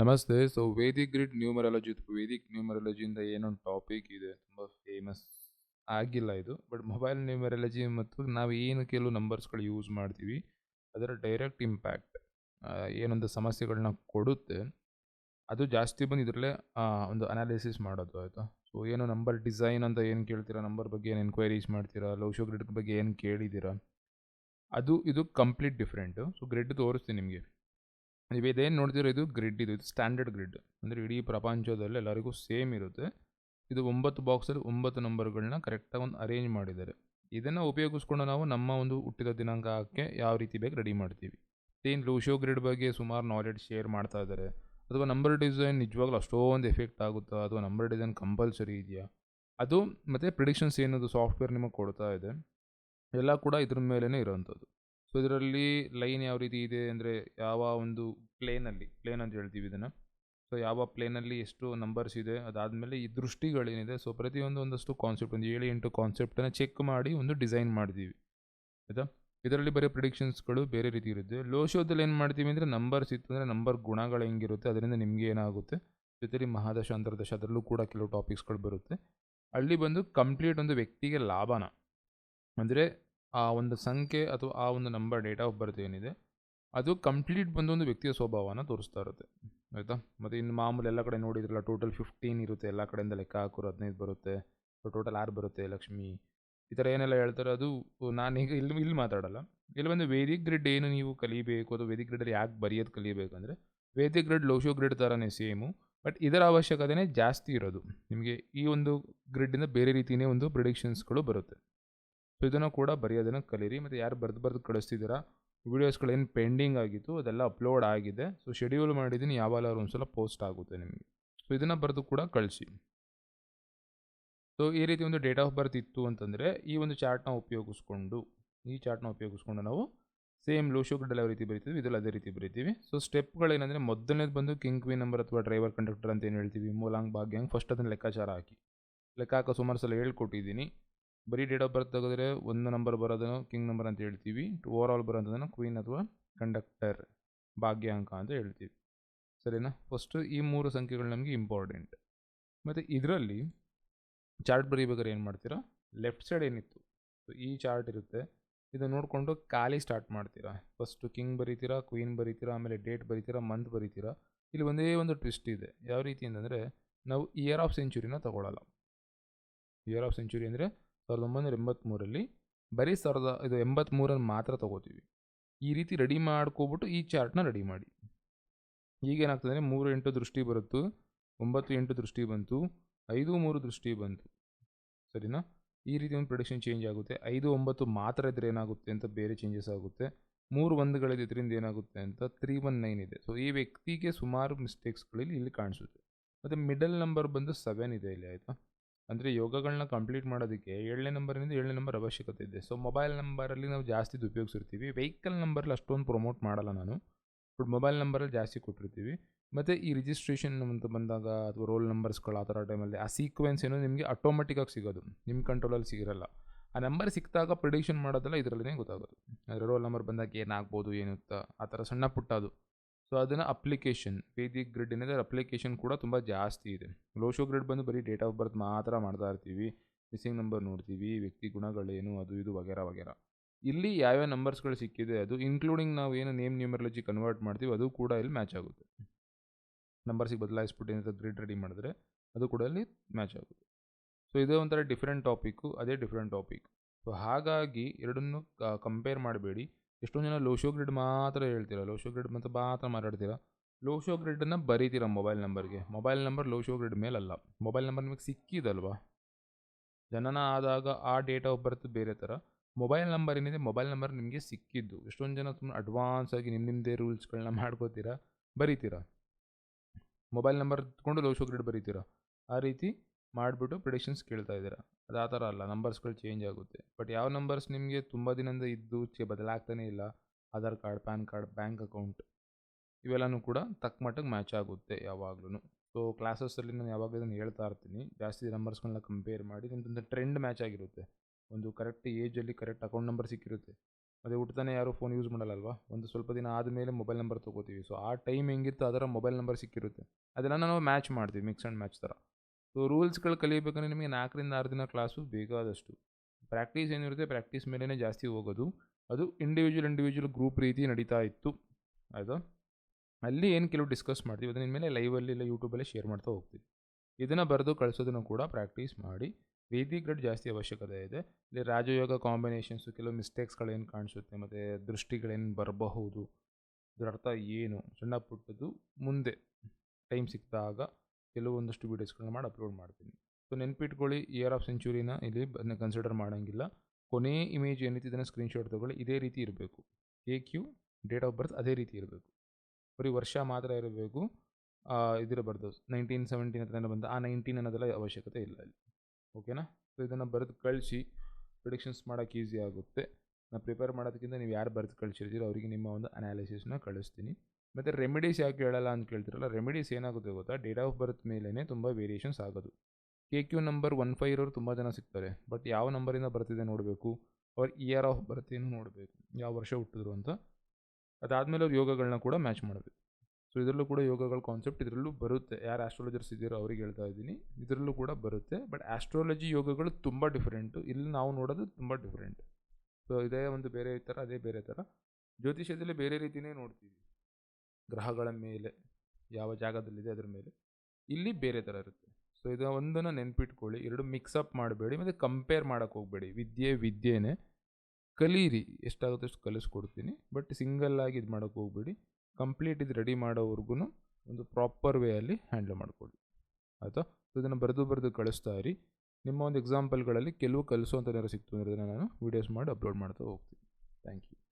ನಮಸ್ತೆ. So Vedic grid numerology Vedic ನ್ಯೂಮರಾಲಜಿಯಿಂದ ಏನೊಂದು topic ಇದೆ. ತುಂಬ ಫೇಮಸ್ ಆಗಿಲ್ಲ ಇದು. ಬಟ್ ಮೊಬೈಲ್ ನ್ಯೂಮರಾಲಜಿ ಮತ್ತು ನಾವು ಏನು ಕೆಲವು ನಂಬರ್ಸ್ಗಳು ಯೂಸ್ ಮಾಡ್ತೀವಿ, ಅದರ ಡೈರೆಕ್ಟ್ ಇಂಪ್ಯಾಕ್ಟ್ ಏನೊಂದು ಸಮಸ್ಯೆಗಳನ್ನ ಕೊಡುತ್ತೆ. ಅದು ಜಾಸ್ತಿ ಬಂದು ಇದರಲ್ಲೇ ಒಂದು ಅನಾಲಿಸಿಸ್ ಮಾಡೋದು ಆಯಿತಾ? ಸೊ ಏನು ನಂಬರ್ ಡಿಸೈನ್ ಅಂತ ಏನು ಕೇಳ್ತೀರಾ? ನಂಬರ್ ಬಗ್ಗೆ ಏನು ಎನ್ಕ್ವೈರೀಸ್ ಮಾಡ್ತೀರಾ? ಲವ್ ಶೋ ಗ್ರಿಡ್ ಬಗ್ಗೆ ಏನು ಕೇಳಿದ್ದೀರಾ? ಅದು, ಇದು ಕಂಪ್ಲೀಟ್ ಡಿಫ್ರೆಂಟು ಸೊ ಗ್ರಿಡ್ ತೋರಿಸ್ತೀನಿ ನಿಮಗೆ. ನೀವು ಇದೇನು ನೋಡ್ತಿರೋ ಇದು ಗ್ರಿಡ್ ಇದು ಇದು ಸ್ಟ್ಯಾಂಡರ್ಡ್ ಗ್ರಿಡ್. ಅಂದರೆ ಇಡೀ ಪ್ರಪಂಚದಲ್ಲಿ ಎಲ್ಲರಿಗೂ ಸೇಮ್ ಇರುತ್ತೆ. ಇದು ಒಂಬತ್ತು ಬಾಕ್ಸಲ್ಲಿ ಒಂಬತ್ತು ನಂಬರ್ಗಳನ್ನ ಕರೆಕ್ಟಾಗಿ ಒಂದು ಅರೇಂಜ್ ಮಾಡಿದ್ದಾರೆ. ಇದನ್ನು ಉಪಯೋಗಿಸ್ಕೊಂಡು ನಾವು ನಮ್ಮ ಒಂದು ಹುಟ್ಟಿದ ದಿನಾಂಕಕ್ಕೆ ಯಾವ ರೀತಿ ಬೇಕು ರೆಡಿ ಮಾಡ್ತೀವಿ. ಸೇನ್ ಲೂಶೋ ಗ್ರಿಡ್ ಬಗ್ಗೆ ಸುಮಾರು ನಾಲೆಡ್ಜ್ ಶೇರ್ ಮಾಡ್ತಾ ಇದ್ದಾರೆ. ಅಥವಾ ನಂಬರ್ ಡಿಸೈನ್ ನಿಜವಾಗ್ಲೂ ಅಷ್ಟೊಂದು ಎಫೆಕ್ಟ್ ಆಗುತ್ತಾ? ಅಥವಾ ನಂಬರ್ ಡಿಸೈನ್ ಕಂಪಲ್ಸರಿ ಇದೆಯಾ? ಅದು ಮತ್ತು ಪ್ರಿಡಿಕ್ಷನ್ಸ್ ಏನದು? ಸಾಫ್ಟ್ವೇರ್ ನಿಮಗೆ ಕೊಡ್ತಾ ಇದೆ. ಎಲ್ಲ ಕೂಡ ಇದ್ರ ಮೇಲೇ ಇರೋವಂಥದ್ದು ಸೊ ಇದರಲ್ಲಿ ಲೈನ್ ಯಾವ ರೀತಿ ಇದೆ ಅಂದರೆ ಯಾವ ಒಂದು ಪ್ಲೇನಲ್ಲಿ, ಪ್ಲೇನ್ ಅಂತ ಹೇಳ್ತೀವಿ ಇದನ್ನು. ಸೊ, ಯಾವ ಪ್ಲೇನಲ್ಲಿ ಎಷ್ಟು ನಂಬರ್ಸ್ ಇದೆ, ಅದಾದಮೇಲೆ ಈ ದೃಷ್ಟಿಗಳೇನಿದೆ. ಸೊ, ಪ್ರತಿಯೊಂದು ಒಂದಷ್ಟು ಕಾನ್ಸೆಪ್ಟ್ ಒಂದು ಏಳು ಎಂಟು ಕಾನ್ಸೆಪ್ಟನ್ನು ಚೆಕ್ ಮಾಡಿ, ಒಂದು ಡಿಸೈನ್ ಮಾಡ್ತೀವಿ ಆಯಿತಾ? ಇದರಲ್ಲಿ ಬರೀ ಪ್ರಿಡಿಕ್ಷನ್ಸ್ಗಳು ಬೇರೆ ರೀತಿ ಇರುತ್ತೆ. ಲೋ ಶೋದಲ್ಲಿ ಏನು ಮಾಡ್ತೀವಿ ಅಂದರೆ ನಂಬರ್ಸ್ ಇತ್ತು ಅಂದರೆ ನಂಬರ್ ಗುಣಗಳು ಹೆಂಗಿರುತ್ತೆ, ಅದರಿಂದ ನಿಮಗೆ ಏನಾಗುತ್ತೆ? ಜೊತೆಲಿ ಮಹಾದಶ, ಅಂತರ್ದಶ, ಅದರಲ್ಲೂ ಕೂಡ ಕೆಲವು ಟಾಪಿಕ್ಸ್ಗಳು ಬರುತ್ತೆ. ಅಲ್ಲಿ ಬಂದು ಕಂಪ್ಲೀಟ್ ಒಂದು ವ್ಯಕ್ತಿಗೆ ಲಾಭನ. ಅಂದರೆ ಆ ಒಂದು ಸಂಖ್ಯೆ ಅಥವಾ ಆ ಒಂದು ನಂಬರ್ ಡೇಟ್ ಆಫ್ ಬರ್ತ್ ಏನಿದೆ, ಅದು ಕಂಪ್ಲೀಟ್ ಬಂದು ಒಂದು ವ್ಯಕ್ತಿಯ ಸ್ವಭಾವನ ತೋರಿಸ್ತಾ ಇರುತ್ತೆ. ಆಯಿತಾ? ಮತ್ತು ಇನ್ನು ಮಾಮೂಲಿ ಎಲ್ಲ ಕಡೆ ನೋಡಿದ್ರಲ್ಲ ಟೋಟಲ್ ಫಿಫ್ಟೀನ್ ಇರುತ್ತೆ, ಎಲ್ಲ ಕಡೆಯಿಂದ ಲೆಕ್ಕ ಹಾಕೋರು ಹದಿನೈದು ಬರುತ್ತೆ ಟೋಟಲ್ ಆರು ಬರುತ್ತೆ, ಲಕ್ಷ್ಮಿ. ಈ ಥರ ಏನೆಲ್ಲ ಹೇಳ್ತಾರೆ, ಅದು ನಾನೀಗ ಇಲ್ಲಿ ಇಲ್ಲಿ ಮಾತಾಡಲ್ಲ. ಇಲ್ಲಿ ಬಂದು ವೇದಿಕ್ ಗ್ರಿಡ್ ಏನು ನೀವು ಕಲಿಬೇಕು, ಅಥವಾ ವೇದಿಕ್ ಗ್ರಿಡಲ್ಲಿ ಯಾಕೆ ಬರೆಯೋದು ಕಲಿಬೇಕಂದ್ರೆ Vedic grid Lo Shu grid ಥರನೇ ಸೇಮು ಬಟ್ ಇದರ ಅವಶ್ಯಕತೆನೇ ಜಾಸ್ತಿ ಇರೋದು. ನಿಮಗೆ ಈ ಒಂದು ಗ್ರಿಡ್ಡಿಂದ ಬೇರೆ ರೀತಿಯೇ ಒಂದು ಪ್ರಿಡಿಕ್ಷನ್ಸ್ಗಳು ಬರುತ್ತೆ. ಸೊ ಇದನ್ನು ಕೂಡ ಬರೆಯೋದನ್ನು ಕಲೀರಿ. ಮತ್ತು ಯಾರು ಬರೆದು ಬರೆದು ಕಳಿಸ್ತಿದ್ದೀರಾ, ವೀಡಿಯೋಸ್ಗಳೇನು ಪೆಂಡಿಂಗ್ ಆಗಿತ್ತು, ಅದೆಲ್ಲ ಅಪ್ಲೋಡ್ ಆಗಿದೆ. ಸೊ ಶೆಡ್ಯೂಲ್ ಮಾಡಿದ್ದೀನಿ ಯಾವಾಗಲಾದ್ರು ಒಂದು ಸಲ ಪೋಸ್ಟ್ ಆಗುತ್ತೆ ನಿಮಗೆ. ಸೊ ಇದನ್ನು ಬರೆದು ಕೂಡ ಕಳಿಸಿ. ಸೊ ಈ ರೀತಿ ಒಂದು ಡೇಟ್ ಆಫ್ ಬರ್ತ್ ಇತ್ತು ಅಂತಂದರೆ, ಈ ಒಂದು ಚಾರ್ಟ್ನ ಉಪಯೋಗಿಸ್ಕೊಂಡು, ಈ ಚಾರ್ಟ್ನ ಉಪಯೋಗಿಸ್ಕೊಂಡು ನಾವು ಸೇಮ್ ಲೋ ಶುಗರ್ ಯಾವ ರೀತಿ ಬರಿತೀವಿ, ಇದರಲ್ಲಿ ಅದೇ ರೀತಿ ಬರಿತೀವಿ. ಸೊ ಸ್ಟೆಪ್ಗಳೇನೆಂದರೆ ಮೊದಲನೇದು ಬಂದು ಕಿಂಗ್ ಕ್ವೀನ್ ನಂಬರ್ ಅಥವಾ ಡ್ರೈವರ್ ಕಂಡಕ್ಟರ್ ಅಂತ ಏನು ಹೇಳ್ತೀವಿ, ಮೂಲಾಂಗ್, ಭಾಗ್ಯಾಂಗ್ ಫಸ್ಟ್ ಅದನ್ನು ಲೆಕ್ಕಾಚಾರ ಹಾಕಿ. ಲೆಕ್ಕ ಹಾಕೋ ಸುಮಾರು ಸಲ ಹೇಳ್ಕೊಟ್ಟಿದ್ದೀನಿ. ಬರೀ ಡೇಟ್ ಆಫ್ ಬರ್ತ್ ತೆಗೆದ್ರೆ ಒಂದು ನಂಬರ್ ಬರೋದನ್ನು ಕಿಂಗ್ ನಂಬರ್ ಅಂತ ಹೇಳ್ತೀವಿ. ಓವರ್ ಆಲ್ ಬರೋದನ್ನು ಕ್ವೀನ್ ಅಥವಾ ಕಂಡಕ್ಟರ್ ಭಾಗ್ಯಾಂಕ ಅಂತ ಹೇಳ್ತೀವಿ. ಸರಿನಾ? ಫಸ್ಟು ಈ ಮೂರು ಸಂಖ್ಯೆಗಳು ನಮಗೆ ಇಂಪಾರ್ಟೆಂಟ್ ಮತ್ತು ಇದರಲ್ಲಿ ಚಾರ್ಟ್ ಬರೀಬೇಕಾದ್ರೆ ಏನು ಮಾಡ್ತೀರಾ? ಲೆಫ್ಟ್ ಸೈಡ್ ಏನಿತ್ತು? ಈ ಚಾರ್ಟ್ ಇರುತ್ತೆ. ಇದನ್ನು ನೋಡಿಕೊಂಡು ಖಾಲಿ ಸ್ಟಾರ್ಟ್ ಮಾಡ್ತೀರಾ? ಫಸ್ಟು ಕಿಂಗ್ ಬರೀತೀರಾ ಕ್ವೀನ್ ಬರೀತೀರಾ, ಆಮೇಲೆ ಡೇಟ್ ಬರೀತೀರಾ ಮಂತ್ ಬರೀತೀರಾ? ಇಲ್ಲಿ ಒಂದೇ ಒಂದು ಟ್ವಿಸ್ಟ್ ಇದೆ. ಯಾವ ರೀತಿ ಅಂತಂದರೆ ನಾವು ಇಯರ್ ಆಫ್ ಸೆಂಚುರಿನ ತಗೊಳ್ಳಲ್ಲ ಇಯರ್ ಆಫ್ ಸೆಂಚುರಿ ಅಂದರೆ ಸಾವಿರದ ಒಂಬೈನೂರ ಎಂಬತ್ತ್ಮೂರಲ್ಲಿ ಬರೀ ಸಾವಿರದ, ಇದು ಎಂಬತ್ತ್ಮೂರಲ್ಲಿ ಮಾತ್ರ ತೊಗೋತೀವಿ. ಈ ರೀತಿ ರೆಡಿ ಮಾಡ್ಕೊಬಿಟ್ಟು ಈ ಚಾರ್ಟ್ನ ರೆಡಿ ಮಾಡಿ. ಈಗೇನಾಗ್ತದೆ ಅಂದರೆ ಮೂರು ಎಂಟು ದೃಷ್ಟಿ ಬರುತ್ತು, ಒಂಬತ್ತು ಎಂಟು ದೃಷ್ಟಿ ಬಂತು, ಐದು ಮೂರು ದೃಷ್ಟಿ ಬಂತು. ಸರಿನಾ? ಈ ರೀತಿ ಒಂದು ಪ್ರೊಡಿಕ್ಷನ್ ಚೇಂಜ್ ಆಗುತ್ತೆ. ಐದು ಒಂಬತ್ತು ಮಾತ್ರ ಇದ್ರೆ ಏನಾಗುತ್ತೆ ಅಂತ ಬೇರೆ ಚೇಂಜಸ್ ಆಗುತ್ತೆ. ಮೂರು ಒಂದುಗಳಿದೆ ಇದರಿಂದ ಏನಾಗುತ್ತೆ ಅಂತ ತ್ರೀ ಒನ್ ನೈನ್ ಇದೆ. ಸೊ ಈ ವ್ಯಕ್ತಿಗೆ ಸುಮಾರು ಮಿಸ್ಟೇಕ್ಸ್ಗಳಲ್ಲಿ ಇಲ್ಲಿ ಕಾಣಿಸುತ್ತೆ. ಮತ್ತು ಮಿಡಲ್ ನಂಬರ್ ಬಂದು ಸೆವೆನ್ ಇದೆ ಇಲ್ಲಿ, ಆಯಿತಾ? ಅಂದರೆ ಯೋಗಗಳನ್ನ ಕಂಪ್ಲೀಟ್ ಮಾಡೋದಕ್ಕೆ ಏಳನೇ ನಂಬರಿಂದ ಏಳನೇ ನಂಬರ್ ಅವಶ್ಯಕತೆ ಇದೆ. ಸೊ, ಮೊಬೈಲ್ ನಂಬರಲ್ಲಿ ನಾವು ಜಾಸ್ತಿ ಉಪಯೋಗಿಸಿರ್ತೀವಿ ವೆಹಿಕಲ್ ನಂಬರಲ್ಲಿ ಅಷ್ಟೊಂದು ಪ್ರಮೋಟ್ ಮಾಡಲ್ಲ ನಾನು. ಬಟ್ ಮೊಬೈಲ್ ನಂಬರಲ್ಲಿ ಜಾಸ್ತಿ ಕೊಟ್ಟಿರ್ತೀವಿ. ಮತ್ತು ಈ ರಿಜಿಸ್ಟ್ರೇಷನ್ ಅಂತ ಬಂದಾಗ ಅಥವಾ ರೋಲ್ ನಂಬರ್ಸ್ಗಳು ಆ ಥರ ಟೈಮಲ್ಲಿ, ಆ ಸೀಕ್ವೆನ್ಸ್ ಏನೋ ನಿಮಗೆ ಆಟೋಮೆಟಿಕ್ಕಾಗಿ ಸಿಗೋದು. ನಿಮ್ಮ ಕಂಟ್ರೋಲಲ್ಲಿ ಸಿಗಿರಲ್ಲ. ಆ ನಂಬರ್ ಸಿಕ್ಕಿದಾಗ ಪ್ರಿಡಿಕ್ಷನ್ ಮಾಡೋದೆಲ್ಲ ಇದರಲ್ಲೇ ಗೊತ್ತಾಗೋದು. ಅಂದರೆ ರೋಲ್ ನಂಬರ್ ಬಂದಾಗ ಏನಾಗ್ಬೋದು ಅಂತ ಆ ಥರ ಸಣ್ಣ ಪುಟ್ಟ ಅದು. ಸೊ ಅದನ್ನು ಅಪ್ಲಿಕೇಶನ್ ವೇದಿಕ್ ಗ್ರಿಡ್ ಏನಿದೆ ಅಪ್ಲಿಕೇಶನ್ ಕೂಡ ತುಂಬ ಜಾಸ್ತಿ ಇದೆ. ಲೋಶೋ ಗ್ರಿಡ್ ಬಂದು ಬರೀ ಡೇಟ್ ಆಫ್ ಬರ್ತ್ ಮಾತ್ರ ಮಾಡ್ತಾ ಇರ್ತೀವಿ. ಮಿಸ್ಸಿಂಗ್ ನಂಬರ್ ನೋಡ್ತೀವಿ, ವ್ಯಕ್ತಿ ಗುಣಗಳೇನು, ಅದು ಇದು ವಗೇರ ವಗೇರ. ಇಲ್ಲಿ ಯಾವ್ಯಾವ ನಂಬರ್ಸ್ಗಳು ಸಿಕ್ಕಿದೆ ಅದು ಇನ್ಕ್ಲೂಡಿಂಗ್ ನಾವು ಏನು ನೇಮ್ ನ್ಯೂಮರಾಲಜಿ ಕನ್ವರ್ಟ್ ಮಾಡ್ತೀವಿ, ಅದು ಕೂಡ ಇಲ್ಲಿ ಮ್ಯಾಚ್ ಆಗುತ್ತೆ. ನಂಬರ್ಸಿಗೆ ಬದಲಾಯಿಸ್ಬಿಟ್ಟು ಏನಾದರೂ ಗ್ರಿಡ್ ರೆಡಿ ಮಾಡಿದ್ರೆ ಅದು ಕೂಡ ಇಲ್ಲಿ ಮ್ಯಾಚ್ ಆಗುತ್ತೆ. ಸೊ ಇದೇ ಒಂಥರ ಡಿಫ್ರೆಂಟ್ ಟಾಪಿಕ್ಕು ಅದೇ ಡಿಫ್ರೆಂಟ್ ಟಾಪಿಕ್ ಸೊ ಹಾಗಾಗಿ ಎರಡನ್ನೂ ಕಂಪೇರ್ ಮಾಡಬೇಡಿ. ಎಷ್ಟೊಂದು ಜನ ಲೋಶೋ ಗ್ರಿಡ್ ಮಾತ್ರ ಹೇಳ್ತೀರ, ಲೋಶೋ ಗ್ರಿಡ್ ಮತ್ತು ಮಾತ್ರ ಮಾತಾಡ್ತೀರ? ಲೋಶೋ ಗ್ರಿಡ್ಡನ್ನು ಬರೀತೀರ ಮೊಬೈಲ್ ನಂಬರ್ಗೆ? Mobile number Lo Shu grid ಮೇಲಲ್ಲ, mobile number ನಿಮಗೆ ಸಿಕ್ಕಿದಲ್ವಾ? ಜನನ ಆದಾಗ ಆ ಡೇಟ್ ಆಫ್ ಬರ್ತ್ ಬೇರೆ ಥರ ಮೊಬೈಲ್ ನಂಬರ್ ಏನಿದೆ, ಮೊಬೈಲ್ ನಂಬರ್ ನಿಮಗೆ ಸಿಕ್ಕಿದ್ದು. ಎಷ್ಟೊಂದು ಜನ ತುಂಬ ಅಡ್ವಾನ್ಸ್ ಆಗಿ ನಿಮ್ಮ ನಿಮ್ಮದೇ ರೂಲ್ಸ್ಗಳನ್ನ ಮಾಡ್ಕೋತೀರಾ, ಬರೀತೀರಾ? ಮೊಬೈಲ್ ನಂಬರ್ ತಗೊಂಡು ಲೋಶೋ ಗ್ರಿಡ್ ಬರೀತೀರಾ? ಆ ರೀತಿ ಮಾಡಿಬಿಟ್ಟು ಪ್ರಿಡಿಕ್ಷನ್ಸ್ ಕೇಳ್ತಾ ಇದ್ದೀರಾ? ಅದು ಆ ಥರ ಅಲ್ಲ ನಂಬರ್ಸ್ಗಳು ಚೇಂಜ್ ಆಗುತ್ತೆ. ಬಟ್ ಯಾವ ನಂಬರ್ಸ್ ನಿಮಗೆ ತುಂಬ ದಿನದಿಂದ ಇದ್ದು ಚೆ ಬದಲಾಗ್ತಾನೇ ಇಲ್ಲ Aadhaar card PAN card bank account ಇವೆಲ್ಲನೂ ಕೂಡ ತಕ್ಕ ಮಟ್ಟಿಗೆ ಮ್ಯಾಚ್ ಆಗುತ್ತೆ ಯಾವಾಗ್ಲೂ ಸೊ ಕ್ಲಾಸಸ್ಸಲ್ಲಿ ನಾನು ಯಾವಾಗ ಇದನ್ನು ಹೇಳ್ತಾ ಇರ್ತೀನಿ, ಜಾಸ್ತಿ ನಂಬರ್ಸ್ಗಳನ್ನ ಕಂಪೇರ್ ಮಾಡಿ ನಿಮ್ಮದೊಂದು ಟ್ರೆಂಡ್ ಮ್ಯಾಚ್ ಆಗಿರುತ್ತೆ. ಒಂದು ಕರೆಕ್ಟ್ ಏಜಲ್ಲಿ ಕರೆಕ್ಟ್ ಅಕೌಂಟ್ ನಂಬರ್ ಸಿಕ್ಕಿರುತ್ತೆ. ಅದೇ ಹುಟ್ಟತಾನೆ ಯಾರೂ ಫೋನ್ ಯೂಸ್ ಮಾಡಲ್ಲಲ್ವಾ? ಒಂದು ಸ್ವಲ್ಪ ದಿನ ಆದಮೇಲೆ ಮೊಬೈಲ್ ನಂಬರ್ ತೊಗೋತೀವಿ. ಸೊ ಆ ಟೈಮ್ ಹೆಂಗಿತ್ತು ಅದರ ಮೊಬೈಲ್ ನಂಬರ್ ಸಿಕ್ಕಿರುತ್ತೆ. ಅದೆಲ್ಲ ನಾವು ಮ್ಯಾಚ್ ಮಾಡ್ತೀವಿ ಮಿಕ್ಸ್ ಆ್ಯಂಡ್ ಮ್ಯಾಚ್ ಥರ. ಸೊ ರೂಲ್ಸ್ಗಳು ಕಲಿಬೇಕಂದ್ರೆ ನಿಮಗೆ ನಾಲ್ಕರಿಂದ ಆರು ದಿನ ಕ್ಲಾಸು ಬೇಕಾದಷ್ಟು. ಪ್ರಾಕ್ಟೀಸ್ ಏನಿರುತ್ತೆ? ಪ್ರಾಕ್ಟೀಸ್ ಮೇಲೇ ಜಾಸ್ತಿ ಹೋಗೋದು. ಅದು ಇಂಡಿವಿಜುವಲ್ ಇಂಡಿವಿಜುವಲ್ ಗ್ರೂಪ್ ರೀತಿ ನಡೀತಾ ಇತ್ತು. ಅದು ಅಲ್ಲಿ ಏನು ಕೆಲವು ಡಿಸ್ಕಸ್ ಮಾಡ್ತೀವಿ. ಅದನ್ನ ಮೇಲೆ ಲೈವಲ್ಲಿ ಇಲ್ಲ ಯೂಟ್ಯೂಬಲ್ಲಿ ಶೇರ್ ಮಾಡ್ತಾ ಹೋಗ್ತೀವಿ. ಇದನ್ನು ಬರೆದು ಕಳಿಸೋದನ್ನು ಕೂಡ ಪ್ರಾಕ್ಟೀಸ್ ಮಾಡಿ. ವೇದಿ ಗ್ರೇಡ್ ಜಾಸ್ತಿ ಅವಶ್ಯಕತೆ ಇದೆ. ಇಲ್ಲಿ ರಾಜಯೋಗ ಕಾಂಬಿನೇಷನ್ಸು ಕೆಲವು ಮಿಸ್ಟೇಕ್ಸ್ಗಳೇನು ಕಾಣಿಸುತ್ತೆ? ಮತ್ತು ದೃಷ್ಟಿಗಳೇನು ಬರಬಹುದು? ಇದರ ಅರ್ಥ ಏನು? ಸಣ್ಣ ಪುಟ್ಟದ್ದು ಮುಂದೆ ಟೈಮ್ ಸಿಕ್ಕಿದಾಗ ಕೆಲವೊಂದಷ್ಟು ವೀಡಿಯೋಸ್ಗಳನ್ನ ಮಾಡಿ ಅಪ್ಲೋಡ್ ಮಾಡ್ತೀನಿ. ಸೊ, ನೆನ್ಪಿಟ್ಕೊಳ್ಳಿ ಇಯರ್ ಆಫ್ ಸೆಂಚುರಿನ ಇಲ್ಲಿ ಕನ್ಸಿಡರ್ ಮಾಡೋಂಗಿಲ್ಲ. ಕೊನೆಯ ಇಮೇಜ್ ಏನಿತ್ತು ಇದನ್ನು ಸ್ಕ್ರೀನ್ಶಾಟ್ ತೊಗೊಳ್ಳಿ, ಇದೇ ರೀತಿ ಇರಬೇಕು. A Q date of birth ಅದೇ ರೀತಿ ಇರಬೇಕು. ಬರೀ ವರ್ಷ ಮಾತ್ರ ಇರಬೇಕು. ಇದಿರಬಾರ್ದು. ನೈನ್ಟೀನ್ ಸೆವೆಂಟೀನ್ ಹತ್ರ ಬಂದ, ಆ ನೈನ್ಟೀನ್ ಅನ್ನೋದೆಲ್ಲ ಅವಶ್ಯಕತೆ ಇಲ್ಲ ಇಲ್ಲಿ. ಓಕೆನಾ? ಸೊ ಇದನ್ನು ಬರೆದು ಕಳಿಸಿ ಪ್ರಿಡಿಕ್ಷನ್ಸ್ ಮಾಡೋಕ್ಕೆ ಈಸಿ ಆಗುತ್ತೆ. ನಾನು ಪ್ರಿಪೇರ್ ಮಾಡೋದಕ್ಕಿಂತ ನೀವು ಯಾರು ಬರೆದು ಕಳಿಸಿರ್ತೀರೋ ಅವರಿಗೆ ನಿಮ್ಮ ಒಂದು ಅನಾಲಿಸಿಸ್ನ ಕಳಿಸ್ತೀನಿ. ಮತ್ತು ರೆಮಿಡೀಸ್ ಯಾಕೆ ಹೇಳಲ್ಲ ಅಂತ ಕೇಳ್ತಿರಲ್ಲ ರೆಮಿಡೀಸ್ ಏನಾಗುತ್ತೆ ಗೊತ್ತಾ? ಡೇಟ್ ಆಫ್ ಬರ್ತ್ ಮೇಲೇ ತುಂಬ ವೇರಿಯೇಷನ್ಸ್ ಆಗೋದು. K Q number one five ಇರೋರು ತುಂಬ ಜನ ಸಿಗ್ತಾರೆ ಬಟ್ ಯಾವ ನಂಬರಿಂದ ಬರ್ತಿದೆ ನೋಡಬೇಕು? ಅವ್ರ ಇಯರ್ ಆಫ್ ಬರ್ತ್ ನೋಡಬೇಕು? ಯಾವ ವರ್ಷ ಹುಟ್ಟಿದ್ರು ಅಂತ? ಅದಾದಮೇಲೆ ಅವ್ರು ಯೋಗಗಳನ್ನ ಕೂಡ ಮ್ಯಾಚ್ ಮಾಡಬೇಕು. ಸೊ ಇದರಲ್ಲೂ ಕೂಡ ಯೋಗಗಳ ಕಾನ್ಸೆಪ್ಟ್ ಇದರಲ್ಲೂ ಬರುತ್ತೆ. ಯಾರು ಆಸ್ಟ್ರಾಲಜರ್ಸ್ ಇದ್ದೀರೋ ಅವ್ರಿಗೆ ಹೇಳ್ತಾ ಇದ್ದೀನಿ. ಇದರಲ್ಲೂ ಕೂಡ ಬರುತ್ತೆ ಬಟ್ ಆಸ್ಟ್ರಾಲಜಿ ಯೋಗಗಳು ತುಂಬ ಡಿಫ್ರೆಂಟು ಇಲ್ಲಿ ನಾವು ನೋಡೋದು ತುಂಬ ಡಿಫ್ರೆಂಟ್ ಸೊ ಇದೇ ಒಂದು ಬೇರೆ ಥರ, ಅದೇ ಬೇರೆ ಥರ. ಜ್ಯೋತಿಷ್ಯದಲ್ಲಿ ಬೇರೆ ರೀತಿಯೇ ನೋಡ್ತೀವಿ. ಗ್ರಹಗಳ ಮೇಲೆ, ಯಾವ ಜಾಗದಲ್ಲಿದೆ ಅದ್ರ ಮೇಲೆ. ಇಲ್ಲಿ ಬೇರೆ ಥರ ಇರುತ್ತೆ. ಸೊ ಇದು ಒಂದನ್ನು ನೆನ್ಪಿಟ್ಕೊಳ್ಳಿ. ಎರಡು ಮಿಕ್ಸಪ್ ಮಾಡಬೇಡಿ. ಮತ್ತು ಕಂಪೇರ್ ಮಾಡೋಕ್ಕೆ ಹೋಗಬೇಡಿ. ವಿದ್ಯೆ ವಿದ್ಯೆನೇ. ಕಲೀರಿ. ಎಷ್ಟಾಗುತ್ತೆ ಅಷ್ಟು ಕಲಿಸ್ಕೊಡ್ತೀನಿ. ಬಟ್ ಸಿಂಗಲ್ ಆಗಿ ಇದು ಮಾಡೋಕ್ಕೆ ಹೋಗಬೇಡಿ. ಕಂಪ್ಲೀಟ್ ಇದು ರೆಡಿ ಮಾಡೋವರೆಗೂ ಒಂದು ಪ್ರಾಪರ್ ವೇ ಅಲ್ಲಿ ಹ್ಯಾಂಡಲ್ ಮಾಡ್ಕೊಳ್ಳಿ. ಆಯಿತಾ? ಸೊ ಇದನ್ನು ಬರೆದು ಬರೆದು ಕಳಿಸ್ತಾ ಇರಿ. ನಿಮ್ಮ ಒಂದು ಎಕ್ಸಾಂಪಲ್ಗಳಲ್ಲಿ ಕೆಲವು ಕಲಿಸೋ ಅಂತ ಏನಾದ್ರು ಸಿಕ್ತು ಅಂದರೆ ನಾನು ವೀಡಿಯೋಸ್ ಮಾಡಿ ಅಪ್ಲೋಡ್ ಮಾಡ್ತಾ ಹೋಗ್ತೀನಿ. Thank you